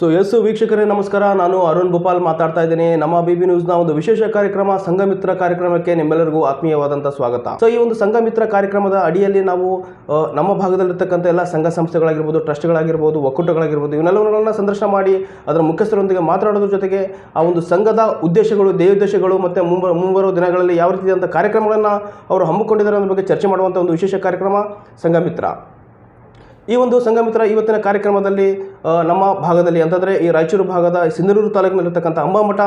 So S ವೀಕ್ಷಕರೇ, ನಮಸ್ಕಾರ. ನಾನು ಅರುಣ್ ಗೋಪಾಲ್ ಮಾತಾಡ್ತಾ ಇದ್ದೀನಿ. ನಮ್ಮ ಬಿ ಬಿ ನ್ಯೂಸ್ನ ಒಂದು ವಿಶೇಷ ಕಾರ್ಯಕ್ರಮ, ಸಂಘಮಿತ್ರ ಕಾರ್ಯಕ್ರಮಕ್ಕೆ ನಿಮ್ಮೆಲ್ಲರಿಗೂ ಆತ್ಮೀಯವಾದಂಥ ಸ್ವಾಗತ. ಸೊ ಈ ಒಂದು ಸಂಘಮಿತ್ರ ಕಾರ್ಯಕ್ರಮದ ಅಡಿಯಲ್ಲಿ ನಾವು ನಮ್ಮ ಭಾಗದಲ್ಲಿರ್ತಕ್ಕಂಥ ಎಲ್ಲ ಸಂಘ ಸಂಸ್ಥೆಗಳಾಗಿರ್ಬೋದು, ಟ್ರಸ್ಟ್ಗಳಾಗಿರ್ಬೋದು, ಒಕ್ಕೂಟಗಳಾಗಿರ್ಬೋದು, ಇವನ್ನೆಲ್ಲವನ್ನ ಸಂದರ್ಶನ ಮಾಡಿ ಅದರ ಮುಖ್ಯಸ್ಥರೊಂದಿಗೆ ಮಾತನಾಡೋದ್ರ ಜೊತೆಗೆ ಆ ಒಂದು ಸಂಘದ ಉದ್ದೇಶಗಳು ಧ್ಯೇಯೋದ್ದೇಶಗಳು ಮತ್ತು ಮುಂಬ, ಮುಂಬರುವ ದಿನಗಳಲ್ಲಿ ಯಾವ ರೀತಿಯಾದಂಥ ಕಾರ್ಯಕ್ರಮಗಳನ್ನು ಅವರು ಹಮ್ಮಿಕೊಂಡಿದ್ದಾರೆ ಅನ್ನೋ ಬಗ್ಗೆ ಚರ್ಚೆ ಮಾಡುವಂಥ ಒಂದು ವಿಶೇಷ ಕಾರ್ಯಕ್ರಮ, ಸಂಘಮಿತ್ರ. ಈ ಒಂದು ಸಂಘಮಿತ್ರ ಇವತ್ತಿನ ಕಾರ್ಯಕ್ರಮದಲ್ಲಿ ನಮ್ಮ ಭಾಗದಲ್ಲಿ ಅಂತಂದರೆ ಈ ರಾಯಚೂರು ಭಾಗದ ಸಿಂಧನೂರು ತಾಲೂಕಿನಲ್ಲಿರ್ತಕ್ಕಂಥ ಅಂಬಾಮಠ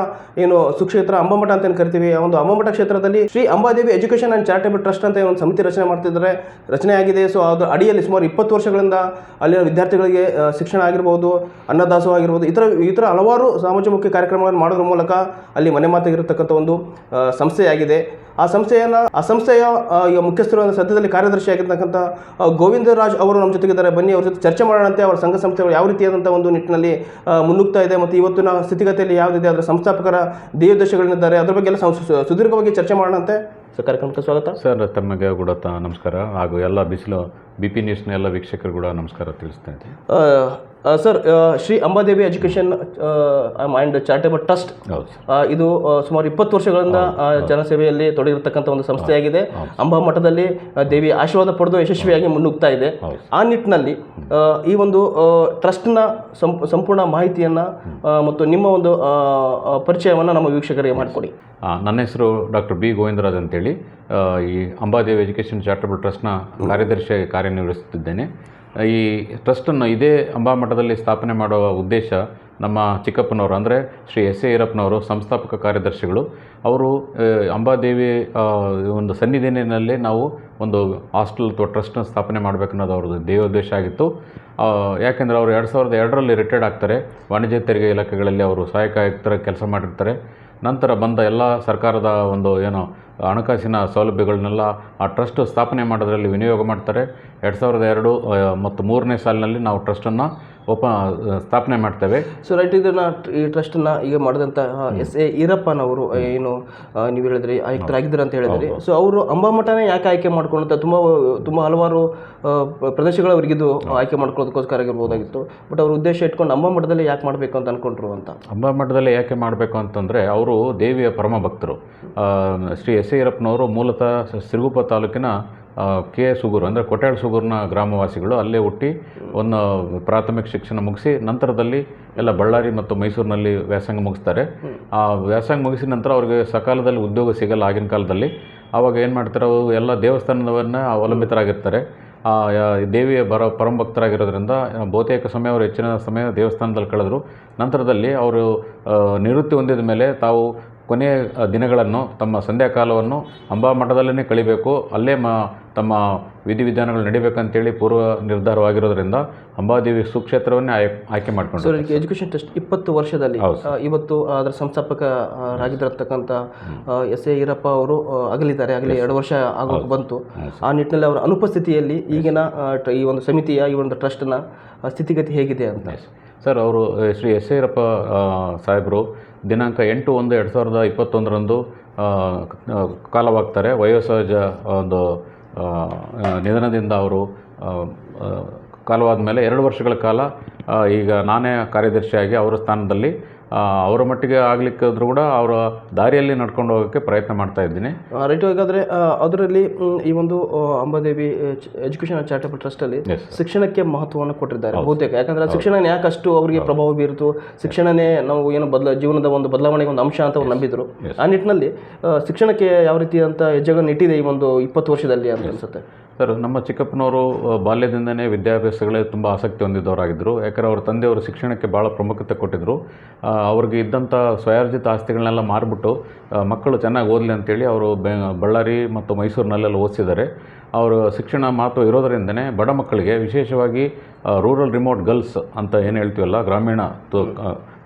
ಏನು ಸುಕ್ಷೇತ್ರ ಅಂಬಾಮಠ ಅಂತ ಏನು ಕರಿತೀವಿ, ಆ ಒಂದು ಅಂಬಾಮಠ ಕ್ಷೇತ್ರದಲ್ಲಿ Shri Ambadevi education and charitable trust ಅಂತ ಒಂದು ಸಮಿತಿ ರಚನೆ ಮಾಡ್ತಿದ್ದಾರೆ. ರಚನೆ ಆಗಿದೆ. ಸೊ ಅದು ಅಡಿಯಲ್ಲಿ ಸುಮಾರು ಇಪ್ಪತ್ತು ವರ್ಷಗಳಿಂದ ಅಲ್ಲಿನ ವಿದ್ಯಾರ್ಥಿಗಳಿಗೆ ಶಿಕ್ಷಣ ಆಗಿರ್ಬೋದು ಅನ್ನದಾಸೋಹ ಆಗಿರ್ಬೋದು, ಇತರ ಇತರ ಹಲವಾರು ಸಮಾಜಮುಖಿ ಕಾರ್ಯಕ್ರಮಗಳನ್ನು ಮಾಡೋದ್ರ ಮೂಲಕ ಅಲ್ಲಿ ಮನೆ ಮಾತಾಗಿರತಕ್ಕಂಥ ಒಂದು ಸಂಸ್ಥೆಯಾಗಿದೆ. ಆ ಸಂಸ್ಥೆಯನ್ನು ಆ ಸಂಸ್ಥೆಯ ಮುಖ್ಯಸ್ಥರು ಸದ್ಯದಲ್ಲಿ ಕಾರ್ಯದರ್ಶಿ ಆಗಿರ್ತಕ್ಕಂಥ ಆ, ಗೋವಿಂದರಾಜ್ ಅವರು ನಮ್ಮ ಜೊತೆಗಿದ್ದಾರೆ. ಬನ್ನಿ ಅವ್ರ ಜೊತೆ ಚರ್ಚೆ ಮಾಡೋಣಂತೆ. ಅವರ ಸಂಘ ಸಂಸ್ಥೆಗಳು ಯಾವ ರೀತಿಯಾದಂಥ ಒಂದು ನಿಟ್ಟಿನಲ್ಲಿ ಮುನ್ನುಗ್ತಾ ಇದೆ ಮತ್ತು ಇವತ್ತಿನ ಸ್ಥಿತಿಗತಿಯಲ್ಲಿ ಯಾವುದಿದೆ ಅದರ ಸಂಸ್ಥಾಪಕರ ಧ್ಯೇಯೋದ್ದೇಶಗಳೇನಿದ್ದಾರೆ ಅದ್ರ ಬಗ್ಗೆ ಎಲ್ಲ ಸುದೀರ್ಘವಾಗಿ ಚರ್ಚೆ ಮಾಡೋಣಂತೆ. ಸರ್ ಕಾರ್ಯಕ್ರಮಕ್ಕೆ ಸ್ವಾಗತ. ಸರ್ ತಮಗೆ ಕೂಡ ನಮಸ್ಕಾರ. ಹಾಗೂ ಎಲ್ಲ ಬಿಸಿಲು ಬಿ ಪಿ ನ್ಯೂಸ್ನ ಎಲ್ಲ ವೀಕ್ಷಕರು ಕೂಡ ನಮಸ್ಕಾರ ತಿಳಿಸ್ತಾ ಇದೆ sir Shri Ambadevi education and charitable trust ಇದು ಸುಮಾರು ಇಪ್ಪತ್ತು ವರ್ಷಗಳಿಂದ ಜನಸೇವೆಯಲ್ಲಿ ತೊಡಗಿರ್ತಕ್ಕಂಥ ಒಂದು ಸಂಸ್ಥೆಯಾಗಿದೆ. ಅಂಬಾ ಮಠದಲ್ಲಿ ದೇವಿ ಆಶೀರ್ವಾದ ಪಡೆದು ಯಶಸ್ವಿಯಾಗಿ ಮುನ್ನುಗ್ತಾ ಇದೆ. ಆ ನಿಟ್ಟಿನಲ್ಲಿ ಈ ಒಂದು ಟ್ರಸ್ಟ್ನ ಸಂಪೂರ್ಣ ಮಾಹಿತಿಯನ್ನು ಮತ್ತು ನಿಮ್ಮ ಒಂದು ಪರಿಚಯವನ್ನು ನಮ್ಮ ವೀಕ್ಷಕರಿಗೆ ಮಾಡಿಕೊಡಿ. ನನ್ನ ಹೆಸರು ಡಾಕ್ಟರ್ ಬಿ ಗೋವಿಂದರಾಜ್ ಅಂತೇಳಿ. ಈ ಅಂಬಾದೇವಿ ಎಜುಕೇಷನ್ ಚಾರಿಟಬಲ್ ಟ್ರಸ್ಟ್ನ ಕಾರ್ಯದರ್ಶಿಯಾಗಿ ಕಾರ್ಯನಿರ್ವಹಿಸುತ್ತಿದ್ದೇನೆ. ಈ ಟ್ರಸ್ಟನ್ನು ಇದೇ ಅಂಬಾಮಠದಲ್ಲಿ ಸ್ಥಾಪನೆ ಮಾಡುವ ಉದ್ದೇಶ ನಮ್ಮ ಚಿಕ್ಕಪ್ಪನವರು, ಅಂದರೆ ಶ್ರೀ ಎಸ್ ಎ ಈರಪ್ಪನವರು, ಸಂಸ್ಥಾಪಕ ಕಾರ್ಯದರ್ಶಿಗಳು. ಅವರು ಅಂಬಾದೇವಿ ಒಂದು ಸನ್ನಿಧಿನಲ್ಲಿ ನಾವು ಒಂದು ಹಾಸ್ಟೆಲ್ ಅಥವಾ ಟ್ರಸ್ಟ್ನ ಸ್ಥಾಪನೆ ಮಾಡಬೇಕನ್ನೋದು ಅವ್ರದ್ದು ದೇವೋದ್ದೇಶ ಆಗಿತ್ತು. ಯಾಕೆಂದರೆ ಅವರು ಎರಡು ಸಾವಿರದ ಎರಡರಲ್ಲಿ ರಿಟೈರ್ಡ್ ಆಗ್ತಾರೆ. ವಾಣಿಜ್ಯ ತೆರಿಗೆ ಇಲಾಖೆಗಳಲ್ಲಿ ಅವರು ಸಹಾಯಕ ಆಯುಕ್ತರ ಕೆಲಸ ಮಾಡಿರ್ತಾರೆ. ನಂತರ ಬಂದ ಎಲ್ಲ ಸರ್ಕಾರದ ಒಂದು ಏನು ಹಣಕಾಸಿನ ಸೌಲಭ್ಯಗಳನ್ನೆಲ್ಲ ಆ ಟ್ರಸ್ಟ್ ಸ್ಥಾಪನೆ ಮಾಡೋದ್ರಲ್ಲಿ ವಿನಿಯೋಗ ಮಾಡ್ತಾರೆ. ಎರಡು ಸಾವಿರದ ಎರಡು ಮತ್ತು ಮೂರನೇ ಸಾಲಿನಲ್ಲಿ ನಾವು ಟ್ರಸ್ಟನ್ನು ಓಪ ಸ್ಥಾಪನೆ ಮಾಡ್ತೇವೆ. ಸೊ ರೈಟ್ ಇದನ್ನ ಈ ಟ್ರಸ್ಟನ್ನು ಈಗ ಮಾಡಿದಂಥ ಎಸ್ ಎ ಈರಪ್ಪನವರು ಏನು ನೀವು ಹೇಳಿದ್ರಿ ಆಯುಕ್ತರಾಗಿದ್ದೀರ ಅಂತ ಹೇಳಿದ್ರಿ. ಸೊ ಅವರು ಅಂಬಾಮಠನೇ ಯಾಕೆ ಆಯ್ಕೆ ಮಾಡ್ಕೊಂಡಂತ ತುಂಬ ತುಂಬ ಹಲವಾರು ಪ್ರದೇಶಗಳು ಅವರಿಗಿದು ಆಯ್ಕೆ ಮಾಡ್ಕೊಳ್ಳೋದಕ್ಕೋಸ್ಕರ ಆಗಿರ್ಬೋದಾಗಿತ್ತು. ಬಟ್ ಅವ್ರ ಉದ್ದೇಶ ಇಟ್ಕೊಂಡು ಅಂಬಾಮಠದಲ್ಲಿ ಯಾಕೆ ಮಾಡಬೇಕು ಅಂತ ಅನ್ಕೊಂಡ್ರು ಅಂತ? ಅಂಬಾಮಠದಲ್ಲಿ ಯಾಕೆ ಮಾಡಬೇಕು ಅಂತಂದರೆ ಅವರು ದೇವಿಯ ಪರಮ ಭಕ್ತರು ಶ್ರೀ ಎಸ್ ಎ ಈರಪ್ಪನವರು ಮೂಲತಃ ಸಿರುಗುಪ್ಪ ತಾಲೂಕಿನ ಕೆ ಸುಗೂರು, ಅಂದರೆ ಕೊಟ್ಯಾಳ ಸುಗೂರಿನ ಗ್ರಾಮವಾಸಿಗಳು, ಅಲ್ಲೇ ಹುಟ್ಟಿ ಒಂದು ಪ್ರಾಥಮಿಕ ಶಿಕ್ಷಣ ಮುಗಿಸಿ ನಂತರದಲ್ಲಿ ಎಲ್ಲ ಬಳ್ಳಾರಿ ಮತ್ತು ಮೈಸೂರಿನಲ್ಲಿ ವ್ಯಾಸಂಗ ಮುಗಿಸ್ತಾರೆ. ಆ ವ್ಯಾಸಂಗ ಮುಗಿಸಿದ ನಂತರ ಅವರಿಗೆ ಸಕಾಲದಲ್ಲಿ ಉದ್ಯೋಗ ಸಿಗಲ್ಲ ಆಗಿನ ಕಾಲದಲ್ಲಿ. ಆವಾಗ ಏನು ಮಾಡ್ತಾರೆ ಅವರು, ಎಲ್ಲ ದೇವಸ್ಥಾನವನ್ನು ಅವಲಂಬಿತರಾಗಿರ್ತಾರೆ. ಆ ದೇವಿಯ ಬರ ಪರಂಭಕ್ತರಾಗಿರೋದ್ರಿಂದ ಬಹುತೇಕ ಸಮಯ ಅವರು ಹೆಚ್ಚಿನ ಸಮಯ ದೇವಸ್ಥಾನದಲ್ಲಿ ಕಳೆದರು. ನಂತರದಲ್ಲಿ ಅವರು ನಿವೃತ್ತಿ ಹೊಂದಿದ ಮೇಲೆ ತಾವು ಕೊನೆಯ ದಿನಗಳನ್ನು ತಮ್ಮ ಸಂಧ್ಯಾಕಾಲವನ್ನು ಅಂಬಾ ಮಠದಲ್ಲೇ ಕಳಿಬೇಕು. ಅಲ್ಲೇ ಮ ತಮ್ಮ ವಿಧಿವಿಧಾನಗಳು ನಡಿಬೇಕಂತೇಳಿ ಪೂರ್ವ ನಿರ್ಧಾರವಾಗಿರೋದ್ರಿಂದ ಅಂಬಾದೇವಿ ಸುಕ್ಷೇತ್ರವನ್ನೇ ಆಯ್ ಆಯ್ಕೆ ಮಾಡ್ಕೊಂಡು ಎಜುಕೇಷನ್ ಟೆಸ್ಟ್ ಇಪ್ಪತ್ತು ವರ್ಷದಲ್ಲಿ ಇವತ್ತು ಅದರ ಸಂಸ್ಥಾಪಕರಾಗಿದ್ದಿರತಕ್ಕಂಥ ಎಸ್ ಎ ಈರಪ್ಪ ಅವರು ಅಗಲಿದ್ದಾರೆ. ಆಗಲಿ ಎರಡು ವರ್ಷ ಆಗೋಕೆ ಬಂತು. ಆ ನಿಟ್ಟಿನಲ್ಲಿ ಅವರ ಅನುಪಸ್ಥಿತಿಯಲ್ಲಿ ಈಗಿನ ಈ ಒಂದು ಸಮಿತಿಯ ಈ ಒಂದು ಟ್ರಸ್ಟ್ನ ಸ್ಥಿತಿಗತಿ ಹೇಗಿದೆ ಅಂತ. ಸರ್, ಅವರು ಶ್ರೀ ಎಸ್. ಐರಪ್ಪ ಸಾಹೇಬರು, ದಿನಾಂಕ ಎಂಟು ಒಂದು ಎರಡು ಸಾವಿರದ ಇಪ್ಪತ್ತೊಂದರಂದು ಕಾಲವಾಗ್ತಾರೆ. ವಯೋಸಹಜ ಒಂದು ನಿಧನದಿಂದ ಅವರು ಕಾಲವಾದ ಮೇಲೆ ಎರಡು ವರ್ಷಗಳ ಕಾಲ ಈಗ ನಾನೇ ಕಾರ್ಯದರ್ಶಿಯಾಗಿ ಅವರ ಸ್ಥಾನದಲ್ಲಿ ಅವರ ಮಟ್ಟಿಗೆ ಆಗ್ಲಿಕ್ಕಾದ್ರೂ ಕೂಡ ಅವರ ದಾರಿಯಲ್ಲಿ ನಡ್ಕೊಂಡು ಹೋಗೋಕ್ಕೆ ಪ್ರಯತ್ನ ಮಾಡ್ತಾ ಇದ್ದೀನಿ. ರೈಟ್ ಹಾಗಾದರೆ ಅದರಲ್ಲಿ ಈ ಒಂದು ಅಂಬಾದೇವಿ ಎಜುಕೇಷನ್ ಆ್ಯಂಡ್ ಚಾರಿಟಬಲ್ ಟ್ರಸ್ಟಲ್ಲಿ ಶಿಕ್ಷಣಕ್ಕೆ ಮಹತ್ವವನ್ನು ಕೊಟ್ಟಿದ್ದಾರೆ ಬಹುತೇಕ. ಯಾಕಂದರೆ ಶಿಕ್ಷಣ ಯಾಕೆ ಯಾಕಷ್ಟು ಅವರಿಗೆ ಪ್ರಭಾವ ಬೀರಿತು ಶಿಕ್ಷಣನೇ ನಾವು ಏನು ಬದಲ ಜೀವನದ ಒಂದು ಬದಲಾವಣೆಗೆ ಒಂದು ಅಂಶ ಅಂತ ಅವ್ರು ನಂಬಿದ್ರು. ಆ ನಿಟ್ಟಿನಲ್ಲಿ ಶಿಕ್ಷಣಕ್ಕೆ ಯಾವ ರೀತಿ ಅಂತ ಹೆಜ್ಜೆಗಳನ್ನು ಇಟ್ಟಿದೆ ಈ ಒಂದು ಇಪ್ಪತ್ತು ವರ್ಷದಲ್ಲಿ ಅಂತ ಅನ್ಸುತ್ತೆ. ಸರ್ ನಮ್ಮ ಚಿಕ್ಕಪ್ಪನವರು ಬಾಲ್ಯದಿಂದನೇ ವಿದ್ಯಾಭ್ಯಾಸಗಳೇ ತುಂಬ ಆಸಕ್ತಿ ಹೊಂದಿದ್ದವರಾಗಿದ್ದರು ಯಾಕಂದರೆ ಅವರ ತಂದೆಯವರು ಶಿಕ್ಷಣಕ್ಕೆ ಭಾಳ ಪ್ರಾಮುಖ್ಯತೆ ಕೊಟ್ಟಿದ್ದರು ಅವ್ರಿಗೆ ಇದ್ದಂಥ ಸ್ವಯಾರ್ಜಿತ ಆಸ್ತಿಗಳನ್ನೆಲ್ಲ ಮಾರಿಬಿಟ್ಟು ಮಕ್ಕಳು ಚೆನ್ನಾಗಿ ಓದಲಿ ಅಂತೇಳಿ ಅವರು ಬೆ, ಬಳ್ಳಾರಿ ಮತ್ತು ಮೈಸೂರಿನಲ್ಲೆಲ್ಲ ಓದಿಸಿದ್ದಾರೆ. ಅವರು ಶಿಕ್ಷಣ ಮಾತು ಇರೋದರಿಂದನೇ ಬಡ ಮಕ್ಕಳಿಗೆ ವಿಶೇಷವಾಗಿ ರೂರಲ್ ರಿಮೋಟ್ ಗರ್ಲ್ಸ್ ಅಂತ ಏನು ಹೇಳ್ತೀವಲ್ಲ, ಗ್ರಾಮೀಣ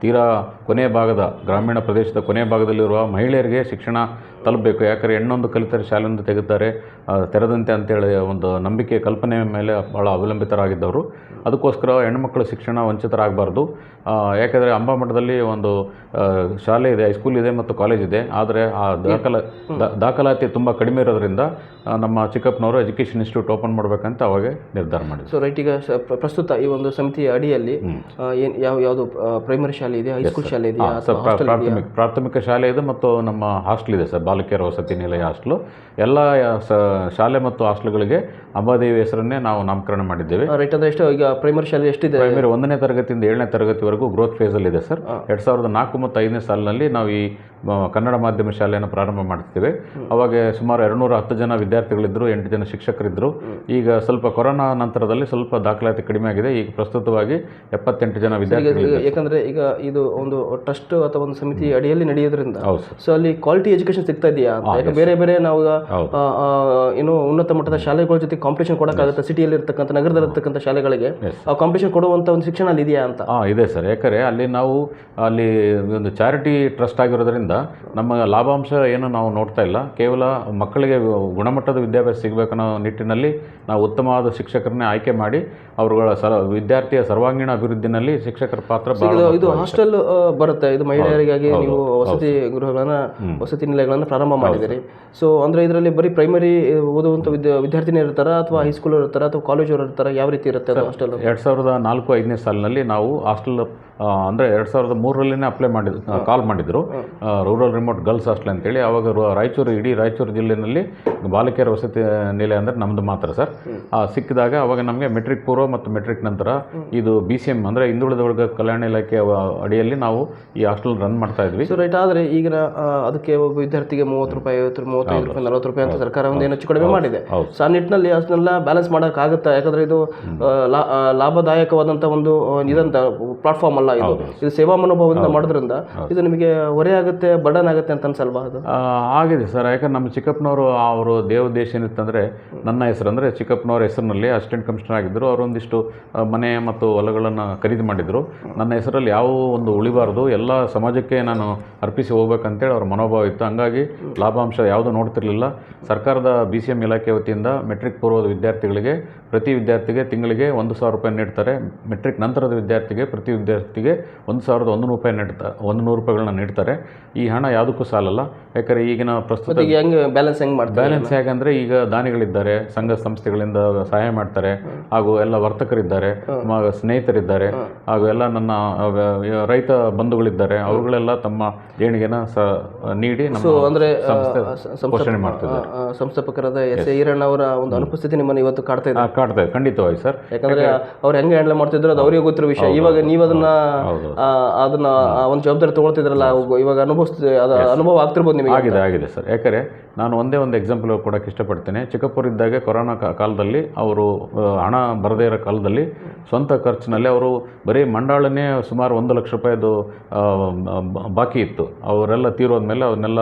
ತೀರಾ ಕೊನೆಯ ಭಾಗದ, ಗ್ರಾಮೀಣ ಪ್ರದೇಶದ ಕೊನೆಯ ಭಾಗದಲ್ಲಿರುವ ಮಹಿಳೆಯರಿಗೆ ಶಿಕ್ಷಣ ತಲುಪಬೇಕು. ಯಾಕಂದರೆ ಹೆಣ್ಣೊಂದು ಕಲಿತರೆ ಶಾಲೆಯೊಂದು ತೆಗೆದಾರೆ ಆ, ತೆರೆದಂತೆ ಅಂತೇಳಿ ಒಂದು ನಂಬಿಕೆ ಕಲ್ಪನೆ ಮೇಲೆ ಭಾಳ ಅವಲಂಬಿತರಾಗಿದ್ದವರು. ಅದಕ್ಕೋಸ್ಕರ ಹೆಣ್ಮಕ್ಳ ಶಿಕ್ಷಣ ವಂಚಿತರಾಗಬಾರ್ದು. ಯಾಕೆಂದರೆ ಅಂಬಾಮಠದಲ್ಲಿ ಒಂದು ಶಾಲೆ ಇದೆ ಹೈಸ್ಕೂಲ್ ಇದೆ ಮತ್ತು ಕಾಲೇಜ್ ಇದೆ. ಆದರೆ ಆ ದಾಖಲಾ ದಾಖಲಾತಿ ತುಂಬ ಕಡಿಮೆ ಇರೋದ್ರಿಂದ ನಮ್ಮ ಚಿಕ್ಕಪ್ಪನವರು ಎಜುಕೇಷನ್ ಇನ್ಸ್ಟಿಟ್ಯೂಟ್ ಓಪನ್ ಮಾಡಬೇಕಂತ ಅವಾಗ ನಿರ್ಧಾರ ಮಾಡಿದ್ರು. ಸೊ ರೈಟ್ ಈಗ ಪ್ರಸ್ತುತ ಈ ಒಂದು ಸಮಿತಿಯ ಅಡಿಯಲ್ಲಿ ಏನು ಯಾವ ಯಾವುದು ಪ್ರೈಮರಿ ಶಾಲೆ ಇದೆ ಹೈಸ್ಕೂಲ್ ಶಾಲೆ ಇದೆ ಪ್ರಾಥಮಿಕ ಪ್ರಾಥಮಿಕ ಶಾಲೆ ಇದೆ ಮತ್ತು ನಮ್ಮ ಹಾಸ್ಟೆಲ್ ಇದೆ ಸರ್. ಬಾಲಕಿಯರ ವಸತಿ ನಿಲಯ ಹಾಸ್ಟ್ಲು. ಎಲ್ಲ ಶಾಲೆ ಮತ್ತು ಹಾಸ್ಟೆಲ್ಗಳಿಗೆ ಅಂಬಾದೇವಿ ಹೆಸರನ್ನೇ ನಾವು ನಾಮಕರಣ ಮಾಡಿದ್ದೇವೆ. ರೈಟ್ ಅಂದರೆ ಎಷ್ಟು ಈಗ ಪ್ರೈಮರಿ ಶಾಲೆ ಎಷ್ಟಿದೆ? ಪ್ರೈಮರಿ ಒಂದನೇ ತರಗತಿಯಿಂದ ಏಳನೇ ತರಗತಿವರೆಗೂ ಗ್ರೋತ್ ಫೇಸಲ್ಲಿದೆ ಸರ್ ಎರಡು ಸಾವಿರದ ನಾಲ್ಕು ಮತ್ತು ಐದನೇ ಸಾಲಿನಲ್ಲಿ ನಾವು ಈ ಕನ್ನಡ ಮಾಧ್ಯಮ ಶಾಲೆಯನ್ನು ಪ್ರಾರಂಭ ಮಾಡ್ತೀವಿ ಅವಾಗ ಸುಮಾರು ಎರಡುನೂರ ಹತ್ತು ಜನ ವಿದ್ಯಾರ್ಥಿಗಳಿದ್ದರು ಎಂಟು ಜನ ಶಿಕ್ಷಕರಿದ್ದರು ಈಗ ಸ್ವಲ್ಪ ಕೊರೋನಾ ನಂತರದಲ್ಲಿ ಸ್ವಲ್ಪ ದಾಖಲಾತಿ ಕಡಿಮೆ ಆಗಿದೆ. ಈಗ ಪ್ರಸ್ತುತವಾಗಿ ಎಪ್ಪತ್ತೆಂಟು ಜನ ವಿದ್ಯಾರ್ಥಿಗಳು ಯಾಕಂದರೆ ಈಗ ಇದು ಒಂದು ಟ್ರಸ್ಟ್ ಅಥವಾ ಒಂದು ಸಮಿತಿ ಅಡಿಯಲ್ಲಿ ನಡೆಯೋದ್ರಿಂದ ಸೊ ಅಲ್ಲಿ ಕ್ವಾಲಿಟಿ ಎಜುಕೇಶನ್ ಸಿಗ್ತಾ ಇದೆಯಾ ಬೇರೆ ಬೇರೆ ನಾವು ಏನು ಉನ್ನತ ಮಟ್ಟದ ಶಾಲೆಗಳ ಜೊತೆ ಕಾಂಪಿಟೇಷನ್ ಕೊಡೋಕ್ಕಾಗುತ್ತೆ ಸಿಟಿಯಲ್ಲಿ ಇರ್ತಕ್ಕಂಥ ನಗರದಲ್ಲಿ ಇರ್ತಕ್ಕಂಥ ಶಾಲೆಗಳಿಗೆ. ಆ ಕಾಂಪಿಟೇಷನ್ ಕೊಡುವಂಥ ಒಂದು ಶಿಕ್ಷಣ ಅಲ್ಲಿ ಇದೆಯಾ ಅಂತ? ಇದೆ ಸರ್. ಯಾಕಂದರೆ ಅಲ್ಲಿ ನಾವು ಅಲ್ಲಿ ಒಂದು ಚಾರಿಟಿ ಟ್ರಸ್ಟ್ ಆಗಿರೋದ್ರಿಂದ ನಮ್ಮ ಲಾಭಾಂಶ ಏನು ನಾವು ನೋಡ್ತಾ ಇಲ್ಲ. ಕೇವಲ ಮಕ್ಕಳಿಗೆ ಗುಣಮಟ್ಟದ ವಿದ್ಯಾಭ್ಯಾಸ ಸಿಗಬೇಕನ್ನೋ ನಿಟ್ಟಿನಲ್ಲಿ ನಾವು ಉತ್ತಮವಾದ ಶಿಕ್ಷಕರನ್ನೇ ಆಯ್ಕೆ ಮಾಡಿ ಅವರುಗಳ ಸರ ವಿದ್ಯಾರ್ಥಿಯ ಸರ್ವಾಂಗೀಣ ಅಭಿವೃದ್ಧಿನಲ್ಲಿ ಶಿಕ್ಷಕರ ಪಾತ್ರ ಬಹಳ ಇದು ಹಾಸ್ಟೆಲ್ ಬರುತ್ತೆ. ಇದು ಮಹಿಳೆಯರಿಗಾಗಿ ನೀವು ವಸತಿ ಗೃಹಗಳನ್ನು ವಸತಿ ನಿಲಯಗಳನ್ನು ಪ್ರಾರಂಭ ಮಾಡಿದ್ದೀರಿ. ಸೊ ಅಂದರೆ ಇದರಲ್ಲಿ ಬರೀ ಪ್ರೈಮರಿ ಓದುವಂಥ ವಿದ್ಯಾ ವಿದ್ಯಾರ್ಥಿನಿ ಇರ್ತಾರ ಅಥವಾ ಹೈಸ್ಕೂಲ್ ಇರ್ತಾರ ಅಥವಾ ಕಾಲೇಜ್ ಅವರು ಇರ್ತಾರೆ? ಯಾವ ರೀತಿ ಇರುತ್ತೆ ಅದು ಹಾಸ್ಟೆಲ್ ಎರಡು ಸಾವಿರದ ನಾಲ್ಕು ಐದನೇ ಸಾಲಿನಲ್ಲಿ ನಾವು ಹಾಸ್ಟೆಲ್ ಅಂದರೆ ಎರಡು ಸಾವಿರದ ಮೂರರಲ್ಲಿನೇ ಅಪ್ಲೈ ಮಾಡಿದ್ರು. ಕಾಲ್ ಮಾಡಿದ್ರು ರೂರಲ್ ರಿಮೋಟ್ ಗರ್ಲ್ಸ್ ಹಾಸ್ಟೆಲ್ ಅಂತೇಳಿ ಅವಾಗ ರಾಯಚೂರು ಇಡೀ ರಾಯಚೂರು ಜಿಲ್ಲೆಯಲ್ಲಿ ಬಾಲಕಿಯರ ವಸತಿ ನಿಲಯ ಅಂದರೆ ನಮ್ಮದು ಮಾತ್ರ ಸರ್. ಆ, ಸಿಕ್ಕಿದಾಗ ಅವಾಗ ನಮಗೆ ಮೆಟ್ರಿಕ್ ಪೂರ್ವ ಮತ್ತು ಮೆಟ್ರಿಕ್ ನಂತರ ಇದು ಬಿ ಸಿ ಎಂ ಅಂದರೆ ಹಿಂದುಳಿದ ವರ್ಗ ಕಲ್ಯಾಣ ಇಲಾಖೆ ಅಡಿಯಲ್ಲಿ ನಾವು ಈ ಹಾಸ್ಟೆಲ್ ರನ್ ಮಾಡ್ತಾ ಇದ್ವಿ. ಸೊ ರೈಟ್ ಆದರೆ ಈಗಿನ ಅದಕ್ಕೆ ಒಬ್ಬ ವಿದ್ಯಾರ್ಥಿಗೆ ಮೂವತ್ತು ರೂಪಾಯಿ ಐವತ್ತು ಮೂವತ್ತೈದು ರೂಪಾಯಿ ನಲವತ್ತು ರೂಪಾಯಿ ಅಂತ ಸರ್ಕಾರ ಒಂದು ಏನು ಹೆಚ್ಚು ಕಡಿಮೆ ಮಾಡಿದೆ. ಸೊ ಆ ನಿಟ್ಟಿನಲ್ಲಿ ಅದನ್ನೆಲ್ಲ ಬ್ಯಾಲೆನ್ಸ್ ಮಾಡೋಕ್ಕಾಗುತ್ತಾ? ಯಾಕಂದರೆ ಇದು ಲಾಭದಾಯಕವಾದಂಥ ಒಂದು ಇದಂತ ಪ್ಲಾಟ್ಫಾರ್ಮ್ ಅಲ್ಲ ಇದು. ಇದು ಸೇವಾ ಮನೋಭಾವದಿಂದ ಮಾಡೋದ್ರಿಂದ ಇದು ನಿಮಗೆ ಹೊರೆ ಆಗುತ್ತೆ. ಬರ್ಡನ್ ಆಗುತ್ತೆ ಅಂತ ಅನ್ಸಲ್ವಾ ಅದು? ಆಗಿದೆ ಸರ್. ಯಾಕಂದ್ರೆ ನಮ್ಮ ಚಿಕ್ಕಪ್ಪನವರು ಅವರು ದೇವೋದ್ದೇಶ ಏನಿತ್ತಂದರೆ, ನನ್ನ ಹೆಸರು ಅಂದರೆ ಚಿಕ್ಕಪ್ಪನವ್ರ ಹೆಸರಿನಲ್ಲಿ ಅಸಿಸ್ಟೆಂಟ್ ಕಮಿಷನರ್ ಆಗಿದ್ದರು. ಅವರು ಒಂದಿಷ್ಟು ಮನೆ ಮತ್ತು ಹೊಲಗಳನ್ನು ಖರೀದಿ ಮಾಡಿದರು. ನನ್ನ ಹೆಸರಲ್ಲಿ ಯಾವ ಒಂದು ಉಳಿಬಾರ್ದು. ಎಲ್ಲ ಸಮಾಜಕ್ಕೆ ನಾನು ಅರ್ಪಿಸಿ ಹೋಗ್ಬೇಕಂತೇಳಿ ಅವ್ರ ಮನೋಭಾವ ಇತ್ತು. ಹಂಗಾಗಿ ಲಾಭಾಂಶ ಯಾವುದೂ ನೋಡ್ತಿರಲಿಲ್ಲ. ಸರ್ಕಾರದ ಬಿ ಸಿ ಎಂ ಇಲಾಖೆ ವತಿಯಿಂದ ಮೆಟ್ರಿಕ್ ಪೂರ್ವದ ವಿದ್ಯಾರ್ಥಿಗಳಿಗೆ ಪ್ರತಿ ವಿದ್ಯಾರ್ಥಿಗೆ ತಿಂಗಳಿಗೆ ಒಂದು ಸಾವಿರ ರೂಪಾಯಿ ನೀಡ್ತಾರೆ. ಮೆಟ್ರಿಕ್ ನಂತರದ ವಿದ್ಯಾರ್ಥಿಗೆ ಪ್ರತಿ ವಿದ್ಯಾರ್ಥಿಗೆ ಒಂದು ಸಾವಿರದ ಒಂದು ರೂಪಾಯಿ ನೀಡ್ತಾ ಒಂದು ನೂರು ರೂಪಾಯಿಗಳನ್ನ ನೀಡ್ತಾರೆ. ಈ ಹಣ ಯಾವುದಕ್ಕೂ ಸಾಲಲ್ಲ. ಯಾಕಂದರೆ ಈಗಿನ ಪ್ರಸ್ತುತ ಈಗ ಹೆಂಗ್ ಬ್ಯಾಲೆನ್ಸ್ ಹೆಂಗ್ ಮಾಡ್ತಾರೆ ಬ್ಯಾಲೆನ್ಸ್ ಹೇಗಂದ್ರೆ ಈಗ ದಾನಿಗಳಿದ್ದಾರೆ ಸಂಘ ಸಂಸ್ಥೆಗಳಿಂದ ಸಹಾಯ ಮಾಡ್ತಾರೆ ಹಾಗೂ ಎಲ್ಲ ವರ್ತಕರಿದ್ದಾರೆ ಸ್ನೇಹಿತರಿದ್ದಾರೆ ಹಾಗೂ ಎಲ್ಲ ನನ್ನ ರೈತ ಬಂಧುಗಳಿದ್ದಾರೆ. ಅವುಗಳೆಲ್ಲ ತಮ್ಮ ದೇಣಿಗೆನ ಸ ನೀಡಿ ನಮ್ಮ ಅಂದ್ರೆ ಪೋಷಣೆ ಮಾಡ್ತಿದ್ದಾರೆ. ಸಂಸ್ಥಾಪಕರಾದ ಎಸ್. ಎ. ಈರಣ್ಣ ಅವರ ಒಂದು ಅನುಪಸ್ಥಿತಿ ನಿಮ್ಮನ್ನು ಇವತ್ತು ಕಾಡ್ತಾ ಇದೆ. ಕಾಡ್ತಾ ಇದೆ. ಖಂಡಿತವಾಗಿ ಸರ್. ಯಾಕಂದ್ರೆ ಅವ್ರು ಹೆಂಗೆ ಹ್ಯಾಂಡಲ್ ಮಾಡ್ತಿದ್ರು ಅದು ಅವರಿಗೆ ಗೊತ್ತಿರೋ ವಿಷಯ. ಇವಾಗ ನೀವು ಅದನ್ನ ಅದನ್ನ ಒಂದು ಜವಾಬ್ದಾರಿ ತಗೊಳ್ತಿದ್ರಲ್ಲ ಇವಾಗ ಇವಾಗ ಅನುಭವಿಸ್ತಿದೆ ಅದು ಅನುಭವ ಆಗ್ತಿರ್ಬೋದು ನಿಮಗೆ ಆಗಿದೆ ಆಗಿದೆ ಸರ್. ಯಾಕಂದರೆ ನಾನು ಒಂದೇ ಒಂದು ಎಕ್ಸಾಂಪಲ್ ಕೊಡೋಕ್ಕೆ ಇಷ್ಟಪಡ್ತೇನೆ. ಚಿಕ್ಕಪ್ಪರಿದ್ದಾಗ ಕೊರೋನಾ ಕಾಲದಲ್ಲಿ ಅವರು ಹಣ ಬರದೇ ಇರೋ ಕಾಲದಲ್ಲಿ ಸ್ವಂತ ಖರ್ಚಿನಲ್ಲಿ ಅವರು ಬರೀ ಮಂಡಾಳನೇ ಸುಮಾರು ಒಂದು ಲಕ್ಷ ರೂಪಾಯಿದು ಬಾಕಿ ಇತ್ತು. ಅವರೆಲ್ಲ ತೀರೋದ್ಮೇಲೆ ಅವನ್ನೆಲ್ಲ